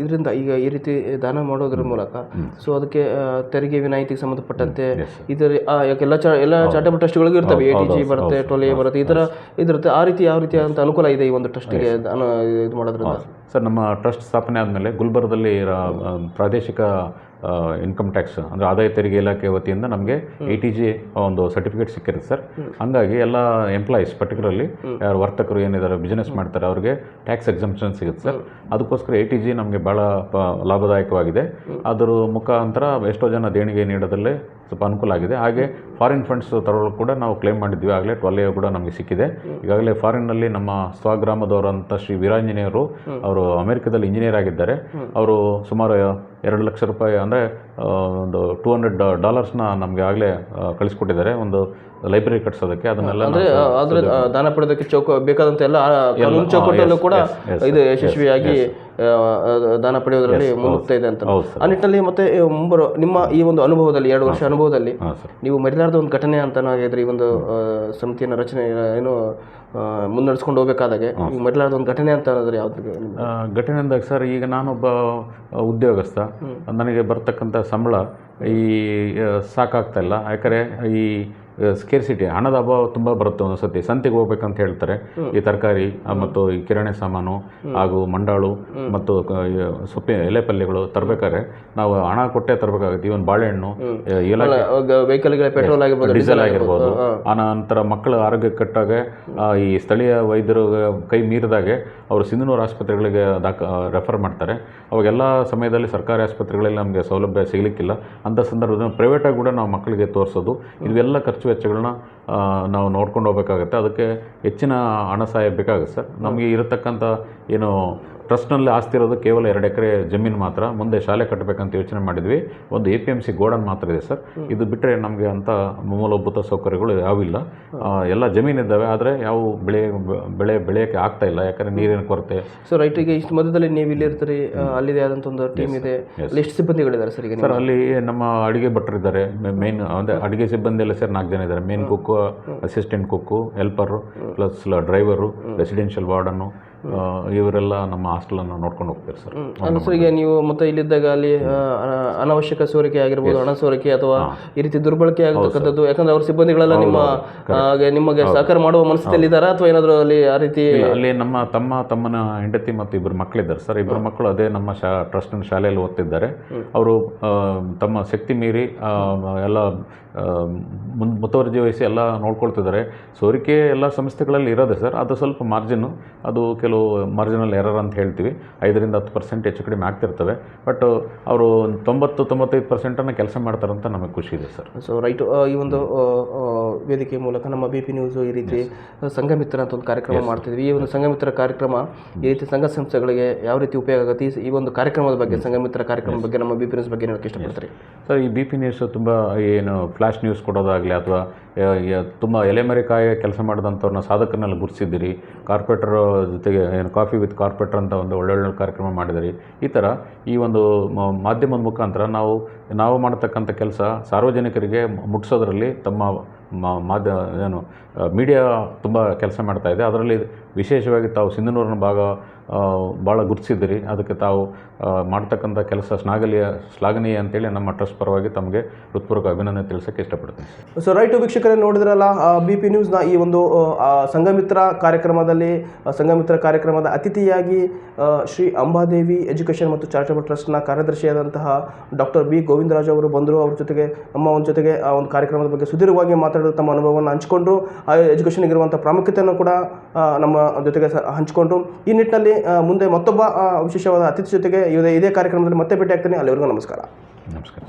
ಇದರಿಂದ ಈಗ ಈ ರೀತಿ ದಾನ ಮಾಡೋದ್ರ ಮೂಲಕ ಸೊ ಅದಕ್ಕೆ ತೆರಿಗೆ ವಿನಾಯಿತಿಗೆ ಸಂಬಂಧಪಟ್ಟಂತೆ ಇದರ ಎಲ್ಲ ಚ ಎಲ್ಲ ಚಾರಿಟಬಲ್ ಟ್ರಸ್ಟ್ಗಳಿಗೂ ಇರ್ತವೆ. ಎ ಟಿ ಜಿ ಬರುತ್ತೆ ಟೋಲ್ ಎ ಬರುತ್ತೆ ಈ ಥರ ಇದಿರುತ್ತೆ. ಆ ರೀತಿ ಯಾವ ರೀತಿ ಅಂತ ಅನುಕೂಲ ಇದೆ ಈ ಒಂದು ಟ್ರಸ್ಟಿಗೆ ದಾನ ಇದು ಮಾಡೋದ್ರಿಂದ? ಸರ್ ನಮ್ಮ ಟ್ರಸ್ಟ್ ಸ್ಥಾಪನೆ ಆದಮೇಲೆ ಗುಲ್ಬರ್ಗದಲ್ಲಿ ಪ್ರಾದೇಶಿಕ ಇನ್ಕಮ್ ಟ್ಯಾಕ್ಸ್ ಅಂದರೆ ಆದಾಯ ತೆರಿಗೆ ಇಲಾಖೆ ವತಿಯಿಂದ ನಮಗೆ ಎ ಟಿ ಜಿ ಒಂದು ಸರ್ಟಿಫಿಕೇಟ್ ಸಿಕ್ಕಿರುತ್ತೆ ಸರ್. ಹಂಗಾಗಿ ಎಲ್ಲ ಎಂಪ್ಲಾಯೀಸ್ ಪರ್ಟಿಕ್ಯುಲರ್ಲಿ ಯಾರು ವರ್ತಕರು ಏನಿದ್ದಾರೆ ಬಿಸ್ನೆಸ್ ಮಾಡ್ತಾರೆ ಅವ್ರಿಗೆ ಟ್ಯಾಕ್ಸ್ ಎಕ್ಸಂಪ್ಷನ್ ಸಿಗುತ್ತೆ ಸರ್. ಅದಕ್ಕೋಸ್ಕರ ಎ ಟಿ ಜಿ ನಮಗೆ ಭಾಳ ಪ ಲಾಭದಾಯಕವಾಗಿದೆ. ಅದರ ಮುಖಾಂತರ ಎಷ್ಟೋ ಜನ ದೇಣಿಗೆ ನೀಡೋದಲ್ಲೇ ಸ್ವಲ್ಪ ಅನುಕೂಲ ಆಗಿದೆ. ಹಾಗೆ ಫಾರಿನ್ ಫಂಡ್ಸ್ ತರೋಳು ಕೂಡ ನಾವು ಕ್ಲೇಮ್ ಮಾಡಿದ್ವಿ. ಆಗಲೇ ಟ್ವೆಲ್ ಕೂಡ ನಮಗೆ ಸಿಕ್ಕಿದೆ. ಈಗಾಗಲೇ ಫಾರಿನ್ನಲ್ಲಿ ನಮ್ಮ ಸ್ವಗ್ರಾಮದವರಂತ ಶ್ರೀ ವೀರಾಂಜನೇಯರು ಅವರು ಅಮೆರಿಕದಲ್ಲಿ ಇಂಜಿನಿಯರ್ ಆಗಿದ್ದಾರೆ. ಅವರು ಸುಮಾರು ಎರಡು ಲಕ್ಷ ರೂಪಾಯಿ ಅಂದರೆ ಒಂದು ಟೂ ಹಂಡ್ರೆಡ್ ಡಾಲರ್ಸ್ನ ನಮಗೆ ಆಗಲೇ ಕಳಿಸ್ಕೊಟ್ಟಿದ್ದಾರೆ. ಒಂದು ಲೈಬ್ರರಿ ಕಟ್ಸೋದಕ್ಕೆ ಅದನ್ನೆಲ್ಲ ಆದ್ರೆ ದಾನ ಪಡೆಯೋದಕ್ಕೆ ಚೌಕ ಬೇಕಾದಂತ ಎಲ್ಲ ಕಾನೂನು ಚೌಕಟ್ಟಲ್ಲೂ ಕೂಡ ಇದು ಯಶಸ್ವಿಯಾಗಿ ದಾನ ಪಡೆಯೋದ್ರಲ್ಲಿ ಮುನ್ನುಗ್ತಾ ಇದೆ ಅಂತ. ಆ ನಿಟ್ಟಿನಲ್ಲಿ ಮತ್ತೆ ಮುಂಬರೋ ನಿಮ್ಮ ಈ ಒಂದು ಅನುಭವದಲ್ಲಿ ಎರಡು ವರ್ಷ ಅನುಭವದಲ್ಲಿ ನೀವು ಮರಿಲಾರದ ಒಂದು ಘಟನೆ ಅಂತ ಈ ಒಂದು ಸಮಿತಿಯನ್ನು ರಚನೆ ಏನು ಮುನ್ನಡೆಸ್ಕೊಂಡು ಹೋಗ್ಬೇಕಾದಾಗೆ. ಈಗ ಮೊದಲಾದ ಒಂದು ಘಟನೆ ಅಂತ ಅನ್ನೋದ್ರೆ ಯಾವ್ದು ಘಟನೆ ಅಂದಾಗ ಸರ್ ಈಗ ನಾನೊಬ್ಬ ಉದ್ಯೋಗಸ್ಥ. ನನಗೆ ಬರ್ತಕ್ಕಂಥ ಸಂಬಳ ಈ ಸಾಕಾಗ್ತಾಯಿಲ್ಲ ಸಾಕಾಗ್ತಾ ಇಲ್ಲ. ಯಾಕಂದರೆ ಈ ಸ್ಕೇರ್ಸಿಟಿ ಹಣದ ಅಭಾವ ತುಂಬ ಬರುತ್ತೆ ಒಂದು ಸತಿ ಸಂತೆಗೆ ಹೋಗ್ಬೇಕಂತ ಹೇಳ್ತಾರೆ. ಈ ತರಕಾರಿ ಮತ್ತು ಈ ಕಿರಾಣಿ ಸಾಮಾನು ಹಾಗೂ ಮಂಡಾಳು ಮತ್ತು ಸೊಪ್ಪೆ ಎಲೆ ಪಲ್ಯಗಳು ತರಬೇಕಾದ್ರೆ ನಾವು ಹಣ ಕೊಟ್ಟೆ ತರಬೇಕಾಗುತ್ತೆ. ಇವನ್ ಬಾಳೆಹಣ್ಣು ವೆಹಿಕಲ್ಗಳ ಪೆಟ್ರೋಲ್ ಆಗಿರ್ಬೋದು ಡೀಸೆಲ್ ಆಗಿರ್ಬೋದು. ಆನಂತರ ನಂತರ ಮಕ್ಕಳ ಆರೋಗ್ಯ ಕಟ್ಟಾಗ ಈ ಸ್ಥಳೀಯ ವೈದ್ಯರು ಕೈ ಮೀರಿದಾಗೆ ಅವರು ಸಿಂಧನೂರು ಆಸ್ಪತ್ರೆಗಳಿಗೆ ದಾಖ ರೆಫರ್ ಮಾಡ್ತಾರೆ. ಅವಾಗೆಲ್ಲ ಸಮಯದಲ್ಲಿ ಸರ್ಕಾರಿ ಆಸ್ಪತ್ರೆಗಳಲ್ಲಿ ನಮಗೆ ಸೌಲಭ್ಯ ಸಿಗಲಿಕ್ಕಿಲ್ಲ. ಅಂಥ ಸಂದರ್ಭದಲ್ಲಿ ಪ್ರೈವೇಟಾಗಿ ಕೂಡ ನಾವು ಮಕ್ಕಳಿಗೆ ತೋರಿಸೋದು. ಇವೆಲ್ಲ ಖರ್ಚು ವೆಚ್ಚಗಳನ್ನ ನಾವು ನೋಡ್ಕೊಂಡು ಹೋಗ್ಬೇಕಾಗತ್ತೆ. ಅದಕ್ಕೆ ಹೆಚ್ಚಿನ ಹಣ ಸಹಾಯ ಬೇಕಾಗುತ್ತೆ ಸರ್. ನಮಗೆ ಇರತಕ್ಕಂಥ ಏನು ಟ್ರಸ್ಟ್ನಲ್ಲಿ ಆಸ್ತಿ ಇರೋದು ಕೇವಲ ಎರಡು ಎಕರೆ ಜಮೀನು ಮಾತ್ರ. ಮುಂದೆ ಶಾಲೆ ಕಟ್ಟಬೇಕಂತ ಯೋಚನೆ ಮಾಡಿದ್ವಿ. ಒಂದು A P M C godown ಮಾತ್ರ ಇದೆ ಸರ್. ಇದು ಬಿಟ್ಟರೆ ನಮಗೆ ಅಂಥ ಮೂಲಭೂತ ಸೌಕರ್ಯಗಳು ಯಾವಿಲ್ಲ ಎಲ್ಲ ಜಮೀನು ಇದ್ದಾವೆ ಆದರೆ ಯಾವ ಬೆಳೆ ಬೆಳೆ ಬೆಳೆಯೋಕ್ಕೆ ಆಗ್ತಾ ಇಲ್ಲ. ಯಾಕಂದರೆ ನೀರಿನ ಕೊರತೆ. ಸೊ ರೈಟ್ ಈಗ ಇಷ್ಟು ಮಧ್ಯದಲ್ಲಿ ನೀವು ಇಲ್ಲಿ ಇರ್ತೀರಿ ಅಲ್ಲಿದೆ ಆದಂಥ ಒಂದು ಟೀಮ್ ಇದೆ. ಎಷ್ಟು ಸಿಬ್ಬಂದಿಗಳಿದ್ದಾರೆ ಸರ್ ಈಗ ಸರ್ ಅಲ್ಲಿ ನಮ್ಮ ಅಡುಗೆ ಭಟ್ರಿದ್ದಾರೆ ಮೇನ್ ಅಂದರೆ ಅಡುಗೆ ಸಿಬ್ಬಂದಿ ಎಲ್ಲ ಸರ್ ನಾಲ್ಕು ಜನ ಇದ್ದಾರೆ. Main cook assistant cook helper plus driver residential warden ಇವರೆಲ್ಲ ನಮ್ಮ ಹಾಸ್ಟೆಲನ್ನು ನೋಡ್ಕೊಂಡು ಹೋಗ್ತಾರೆ ಸರ್. ಅಂದ್ರೆ ಈಗ ನೀವು ಮತ್ತೆ ಇಲ್ಲಿದ್ದಾಗ ಅಲ್ಲಿ ಅನವಶ್ಯಕ ಅನ- ಅನಾವಶ್ಯಕ ಸೋರಿಕೆ ಆಗಿರ್ಬೋದು ಹಣ ಸೋರಿಕೆ ಅಥವಾ ಈ ರೀತಿ ದುರ್ಬಳಕೆ ಆಗತಕ್ಕಂಥದ್ದು ಯಾಕಂದ್ರೆ ಅವ್ರ ಸಿಬ್ಬಂದಿಗಳೆಲ್ಲ ನಿಮ್ಮ ನಿಮಗೆ ಸಹಕಾರ ಮಾಡುವ ಮನಸ್ಥಿತಿಯಲ್ಲಿ ಇದ್ದಾರಾ ಅಥವಾ ಏನಾದರೂ ಅಲ್ಲಿ ಆ ರೀತಿ ಇಲ್ಲ, ಅಲ್ಲಿ ನಮ್ಮ ತಮ್ಮ ತಮ್ಮನ ಹೆಂಡತಿ ಮತ್ತು ಇಬ್ಬರು ಮಕ್ಕಳಿದ್ದಾರೆ ಸರ್. ಇಬ್ಬರು ಮಕ್ಕಳು ಅದೇ ನಮ್ಮ ಶಾ ಟ್ರಸ್ಟಿನ ಶಾಲೆಯಲ್ಲಿ ಓದ್ತಿದ್ದಾರೆ. ಅವರು ತಮ್ಮ ಶಕ್ತಿ ಮೀರಿ ಆ, ಎಲ್ಲ ಆ, ಮುನ್ ಮುತುವರ್ಜಿ ವಹಿಸಿ ಎಲ್ಲ ನೋಡ್ಕೊಳ್ತಿದ್ದಾರೆ. ಸೋರಿಕೆ ಎಲ್ಲ ಸಂಸ್ಥೆಗಳಲ್ಲಿ ಇರೋದೆ ಸರ್. ಅದು ಸ್ವಲ್ಪ ಮಾರ್ಜಿನ್ನು ಅದು ಕೆಲವು ಮಾರ್ಜಿನಲ್ ಎರರ್ ಅಂತ ಹೇಳ್ತೀವಿ. ಐದರಿಂದ ಹತ್ತು ಪರ್ಸೆಂಟ್ ಹೆಚ್ಚು ಕಡಿಮೆ ಆಗ್ತಿರ್ತವೆ. ಬಟ್ ಅವರು ತೊಂಬತ್ತು ತೊಂಬತ್ತೈದು ಪರ್ಸೆಂಟನ್ನು ಕೆಲಸ ಮಾಡ್ತಾರಂತ ನಮಗೆ ಖುಷಿ ಇದೆ ಸರ್. ಸೊ ರೈಟ್ ಈ ಒಂದು ವೇದಿಕೆ ಮೂಲಕ ನಮ್ಮ ಬಿ ಪಿ ನ್ಯೂಸು ಈ ರೀತಿ ಸಂಘಮಿತ್ರ ಅಂತ ಒಂದು ಕಾರ್ಯಕ್ರಮ ಮಾಡ್ತಿದ್ವಿ. ಈ ಒಂದು ಸಂಘಮಿತ್ರ ಕಾರ್ಯಕ್ರಮ ಈ ರೀತಿ ಸಂಘ ಸಂಸ್ಥೆಗಳಿಗೆ ಯಾವ ರೀತಿ ಉಪಯೋಗ ಆಗುತ್ತೆ? ಈ- ಈ ಒಂದು ಕಾರ್ಯಕ್ರಮದ ಬಗ್ಗೆ ಸಂಘಮಿತ್ರ ಕಾರ್ಯಕ್ರಮದ ಬಗ್ಗೆ ನಮ್ಮ ಬಿ ಪಿ ನ್ಯೂಸ್ ಬಗ್ಗೆ ಹೇಳೋಕ್ಕೆ ಇಷ್ಟಪಡ್ತೀರಿ? ಸರ್ ಈ ಬಿ ಪಿ ನ್ಯೂಸ್ ತುಂಬ ಏನು ಫ್ಲಾಶ್ ನ್ಯೂಸ್ ಕೊಡೋದಾಗಲಿ ಅಥವಾ ತುಂಬ ಎಲೆಮರೆಕಾಯ ಕೆಲಸ ಮಾಡಿದಂಥವ್ರನ್ನ ಸಾಧಕರನ್ನೆಲ್ಲ ಗುರುತಿಸಿದ್ದೀರಿ ಕಾರ್ಪೊರೇಟರ್ ಜೊತೆಗೆ ಏನು ಕಾಫಿ ವಿತ್ ಕಾರ್ಪೊರೇಟರ್ ಅಂತ ಒಂದು ಒಳ್ಳೊಳ್ಳೆ ಕಾರ್ಯಕ್ರಮ ಮಾಡಿದಿರಿ. ಈ ಥರ ಈ ಒಂದು ಮಾಧ್ಯಮದ ಮುಖಾಂತರ ನಾವು ನಾವು ಮಾಡತಕ್ಕಂಥ ಕೆಲಸ ಸಾರ್ವಜನಿಕರಿಗೆ ಮುಟ್ಟಿಸೋದ್ರಲ್ಲಿ ತಮ್ಮ ಮಾಧ್ಯ, ಏನು ಮೀಡಿಯಾ ತುಂಬ ಕೆಲಸ ಮಾಡ್ತಾಯಿದೆ ಅದರಲ್ಲಿ ವಿಶೇಷವಾಗಿ ತಾವು ಸಿಂಧನೂರಿನ ಭಾಗ ಭಾಳ ಗುರುತಿಸಿದ್ದೀರಿ. ಅದಕ್ಕೆ ತಾವು ಮಾಡ್ತಕ್ಕಂಥ ಕೆಲಸ ಶ್ಲಾಘನೀಯ ಶ್ಲಾಘನೀಯ ಅಂತೇಳಿ ನಮ್ಮ ಟ್ರಸ್ಟ್ ಪರವಾಗಿ ತಮಗೆ ಹೃತ್ಪೂರ್ವಕ ಅಭಿನಂದನೆ ತಿಳಿಸೋಕ್ಕೆ ಇಷ್ಟಪಡ್ತೀನಿ ಸೊ ರೈಟ್ ವೀಕ್ಷಕರೇ ನೋಡಿದ್ರಲ್ಲ ಬಿ ಪಿ ನ್ಯೂಸ್ನ ಈ ಒಂದು ಸಂಘಮಿತ್ರ ಕಾರ್ಯಕ್ರಮದಲ್ಲಿ ಸಂಘಮಿತ್ರ ಕಾರ್ಯಕ್ರಮದ ಅತಿಥಿಯಾಗಿ ಶ್ರೀ ಅಂಬಾದೇವಿ ಎಜುಕೇಷನ್ ಮತ್ತು ಚಾರಿಟಬಲ್ ಟ್ರಸ್ಟ್ನ ಕಾರ್ಯದರ್ಶಿಯಾದಂತಹ ಡಾಕ್ಟರ್ ಬಿ ಗೋವಿಂದರಾಜ್ ಅವರು ಬಂದರು. ಅವ್ರ ಜೊತೆಗೆ, ನಮ್ಮ ಒಂದು ಜೊತೆಗೆ, ಆ, ಒಂದು ಕಾರ್ಯಕ್ರಮದ ಬಗ್ಗೆ ಸುದೀರ್ಘವಾಗಿ ಮಾತಾಡಿದ ತಮ್ಮ ಅನುಭವವನ್ನು ಹಂಚಿಕೊಂಡ್ರು. ಆ ಎಜುಕೇಷನ್ಗಿರುವಂಥ ಪ್ರಾಮುಖ್ಯತೆಯನ್ನು ಕೂಡ ನಮ್ಮ ಜೊತೆಗೆ ಹಂಚಿಕೊಂಡ್ರು. ಈ ನಿಟ್ಟಿನಲ್ಲಿ ಮುಂದೆ ಮತ್ತೊಬ್ಬ ವಿಶೇಷವಾದ ಅತಿಥಿ ಜೊತೆಗೆ ಇದೇ ಕಾರ್ಯಕ್ರಮದಲ್ಲಿ ಮತ್ತೆ ಭೇಟಿ ಆಗ್ತೀನಿ ಅಲ್ಲಿವರೆಗೂ ನಮಸ್ಕಾರ. ನಮಸ್ಕಾರ.